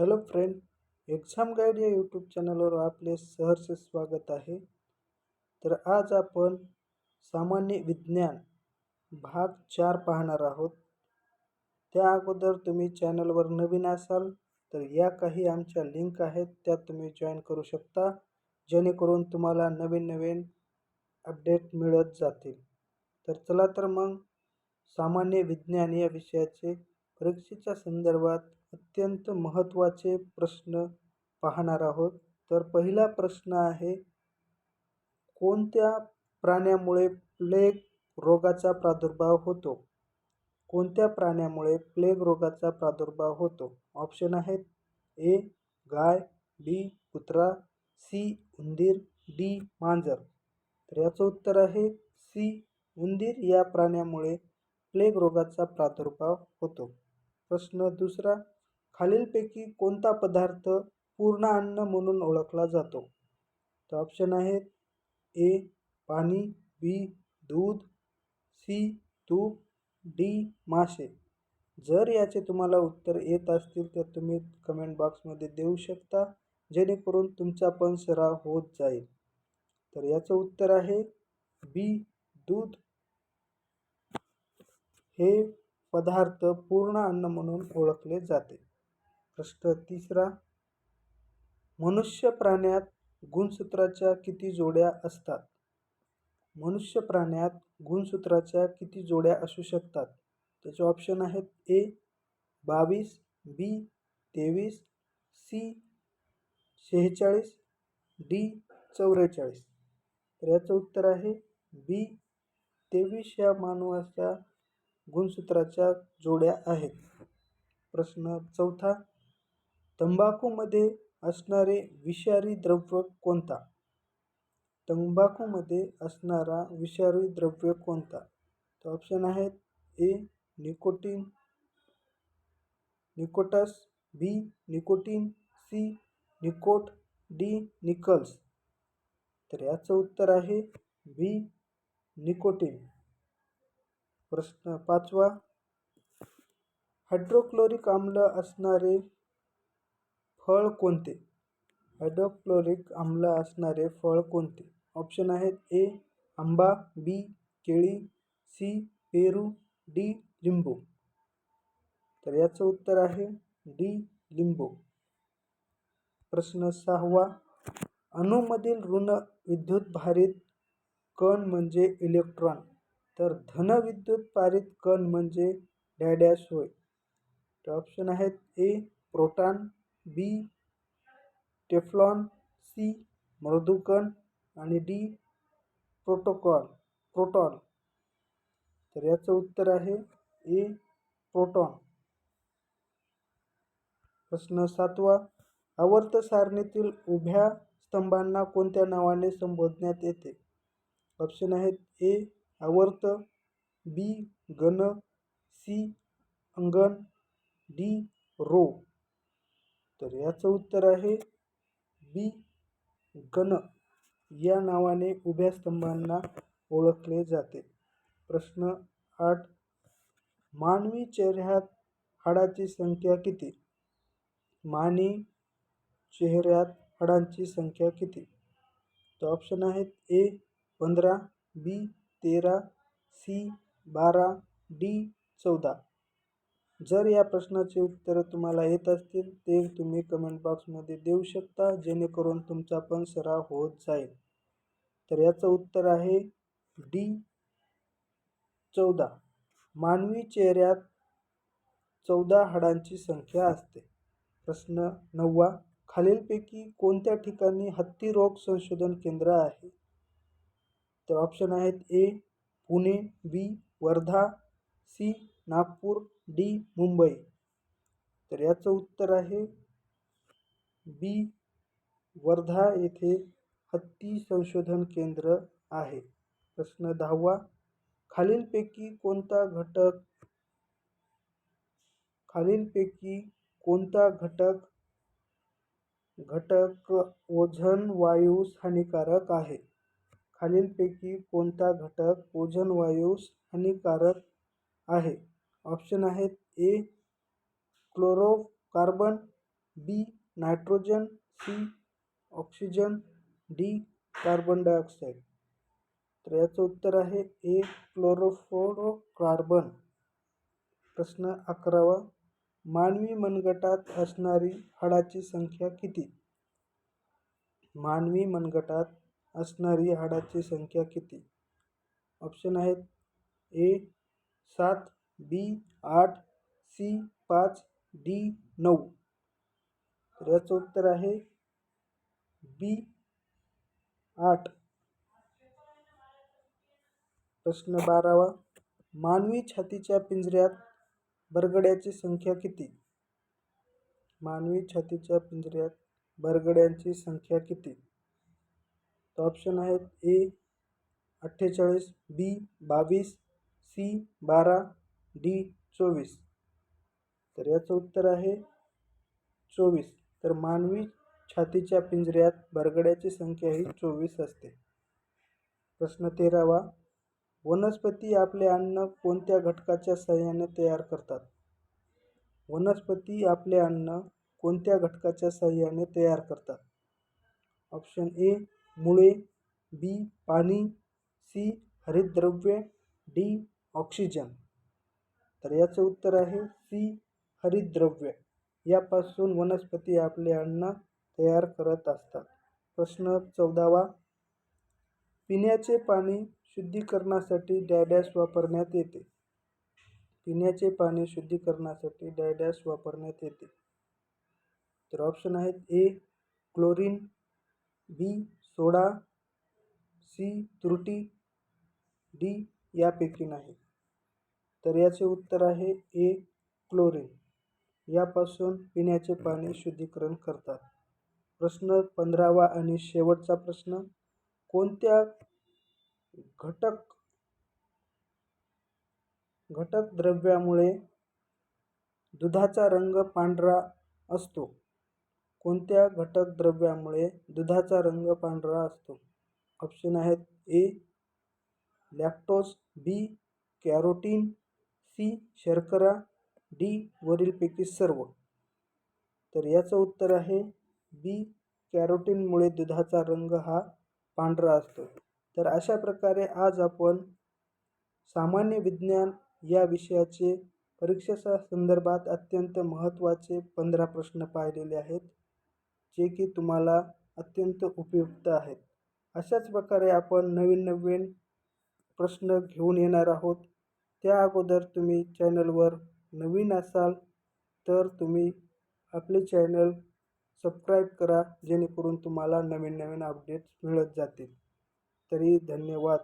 Hello friend exam guide या YouTube चॅनलवर आपले सहर्ष स्वागत आहे. तर आज आपण सामान्य विज्ञान भाग चार पाहणार आहोत. त्या अगोदर तुम्ही चॅनलवर नवीन असाल तर या काही आमच्या लिंक आहेत त्या तुम्ही जॉईन करू शकता जेणेकरून तुम्हाला नवीन नवीन अपडेट मिळत जातील. तर चला तर मग सामान्य विज्ञान या विषयाचे परीक्षेच्या संदर्भात अत्यंत महत्त्वाचे प्रश्न पाहणार आहोत. तर पहिला प्रश्न आहे कोणत्या प्राण्यामुळे प्लेग रोगाचा प्रादुर्भाव होतो? कोणत्या प्राण्यामुळे प्लेग रोगाचा प्रादुर्भाव होतो? ऑप्शन आहेत ए गाय बी कुत्रा सी उंदीर डी मांजर. तर याचं उत्तर आहे सी उंदीर या प्राण्यामुळे प्लेग रोगाचा प्रादुर्भाव होतो. प्रश्न दुसरा खालीलपैकी कोणता पदार्थ पूर्ण अन्न म्हणून ओळखला जातो? तर ऑप्शन आहेत ए पाणी बी दूध सी तूप डी मासे. जर याचे तुम्हाला उत्तर येत असतील तर तुम्ही कमेंट बॉक्समध्ये देऊ शकता जेणेकरून तुमचा पण सराव होत जाईल. तर याचं उत्तर आहे बी दूध. हे पदार्थ पूर्ण अन्न म्हणून ओळखले जाते. प्रश्न तिसरा मनुष्य प्राण्यात गुणसूत्राच्या किती जोड्या असतात? मनुष्य प्राण्यात गुणसूत्राच्या किती जोड्या असू शकतात? त्याचे ऑप्शन आहेत ए बावीस बी तेवीस सी शेहेचाळीस डी चौवेचाळीस तर याचं उत्तर आहे बी तेवीस या मानवाच्या गुणसूत्राच्या जोड्या आहेत. प्रश्न चौथा तंबाखूमध्ये असणारे विषारी द्रव्य कोणता? तंबाखूमध्ये असणारा विषारी द्रव्य कोणता? तर ऑप्शन आहेत ए निकोटीन निकोटस बी निकोटीन सी निकोट डी निकल्स तर याचं उत्तर आहे बी निकोटीन प्रश्न पाचवा. हायड्रोक्लोरिक आम्ल असणारे फळ कोणते? हायड्रोक्लोरिक आम्ल असणारे फळ कोणते? ऑप्शन आहेत ए आंबा बी केळी सी पेरू डी लिंबू. तर याचं उत्तर आहे डी लिंबू. प्रश्न सहावा अणूमधील ऋण विद्युतभारित कण म्हणजे इलेक्ट्रॉन. तर धनविद्युत पारित कण म्हणजे डॅडॅश होय. तर ऑप्शन आहेत A proton B. Teflon C. मृदुकण आणि डी. प्रोटोकॉल प्रोटॉन तर याचं उत्तर आहे ए. प्रोटॉन. प्रश्न सातवा. आवर्त सारणीतील उभ्या स्तंभांना कोणत्या नावाने संबोधण्यात येते? ऑप्शन आहेत ए. आवर्त बी. गण सी. अंगण डी. रो. तर याचं उत्तर आहे बी. गण या नावाने उभ्या स्तंभांना ओळखले जाते. प्रश्न आठ. मानवी चेहऱ्यात हाडाची संख्या किती? मानवी चेहऱ्यात हाडांची संख्या किती? तर ऑप्शन आहेत ए पंधरा बी तेरा सी बारा डी चौदा. जर या प्रश्नाचे उत्तर तुम्हाला येत असतील ते तुम्ही कमेंट बॉक्समध्ये देऊ शकता जेणेकरून तुमचा पण सराव होत जाईल. तर याचं उत्तर आहे डी चौदा. मानवी चेहऱ्यात चौदा हाडांची संख्या असते. प्रश्न नववा. खालीलपैकी कोणत्या ठिकाणी हत्ती रोग संशोधन केंद्र आहे? तर ऑप्शन आहेत A Pune B Wardha C Nagpur D Mumbai. तर याचं उत्तर आहे बी वर्धा येथे हत्ती संशोधन केंद्र आहे. प्रश्न दहावा खालीलपैकी कोणता घटक खालीलपैकी कोणता घटक घटक ओझन वायूस हानिकारक आहे? खालीलपैकी कोणता घटक ओझन वायूस हानिकारक आहे? ऑप्शन आहेत A chlorocarbon B nitrogen C oxygen D carbon dioxide तर याचं उत्तर आहे ए क्लोरोफ्लोरोकार्बन. प्रश्न अकरावा मानवी मनगटात असणारी हाडाची संख्या किती? मानवी मनगटात असणारी हाडाची संख्या किती? ऑप्शन आहेत ए सात बी आठ सी पाच डी नऊ. तर याचं उत्तर आहे बी आठ. प्रश्न बारावा. मानवी छातीच्या पिंजऱ्यात बरगड्याची संख्या किती? मानवी छातीच्या पिंजऱ्यात बरगड्यांची संख्या किती? तर ऑप्शन आहेत ए अठ्ठेचाळीस बी बावीस सी बारा डी चोवीस. तर याचं उत्तर आहे चोवीस. तर मानवी छातीच्या पिंजऱ्यात बरगड्याची संख्या ही चोवीस असते. प्रश्न तेरावा. वनस्पती आपले अन्न कोणत्या घटकाच्या सहाय्याने तयार करतात? वनस्पती आपले अन्न कोणत्या घटकाच्या सहाय्याने तयार करतात? ऑप्शन ए मुळे बी पाणी सी हरितद्रव्ये डी ऑक्सिजन. तर याचं उत्तर आहे सी हरितद्रव्य यापासून वनस्पती आपले अन्न तयार करत असतात. प्रश्न चौदावा पिण्याचे पाणी शुद्धीकरणासाठी डॅडॅश वापरण्यात येते. पिण्याचे पाणी शुद्धीकरणासाठी डॅडॅश वापरण्यात येते. तर ऑप्शन आहेत A chlorine B soda C त्रुटी डी यापैकी नाही. तर याचे उत्तर आहे ए क्लोरीन. यापासून पिण्याचे पाणी शुद्धीकरण करतात. प्रश्न पंधरावा आणि शेवटचा प्रश्न कोणत्या घटक घटक द्रव्यामुळे दुधाचा रंग पांढरा असतो? कोणत्या घटक द्रव्यामुळे दुधाचा रंग पांढरा असतो? ऑप्शन आहेत A lactose B carotene C शर्करा डी वरीलपैकी सर्व. तर याचं उत्तर आहे बी कॅरोटीनमुळे दुधाचा रंग हा पांढरा असतो. तर अशा प्रकारे आज आपण सामान्य विज्ञान या विषयाचे परीक्षेच्या संदर्भात अत्यंत महत्त्वाचे पंधरा प्रश्न पाहिलेले आहेत जे की तुम्हाला अत्यंत उपयुक्त आहेत. अशाच प्रकारे आपण नवीन नवीन प्रश्न घेऊन येणार आहोत. त्या अगोदर तुम्ही चॅनलवर नवीन असाल तर तुम्ही आपले चॅनल सबस्क्राईब करा जेणेकरून तुम्हाला नवीन नवीन अपडेट्स मिळत जातील. तरी धन्यवाद.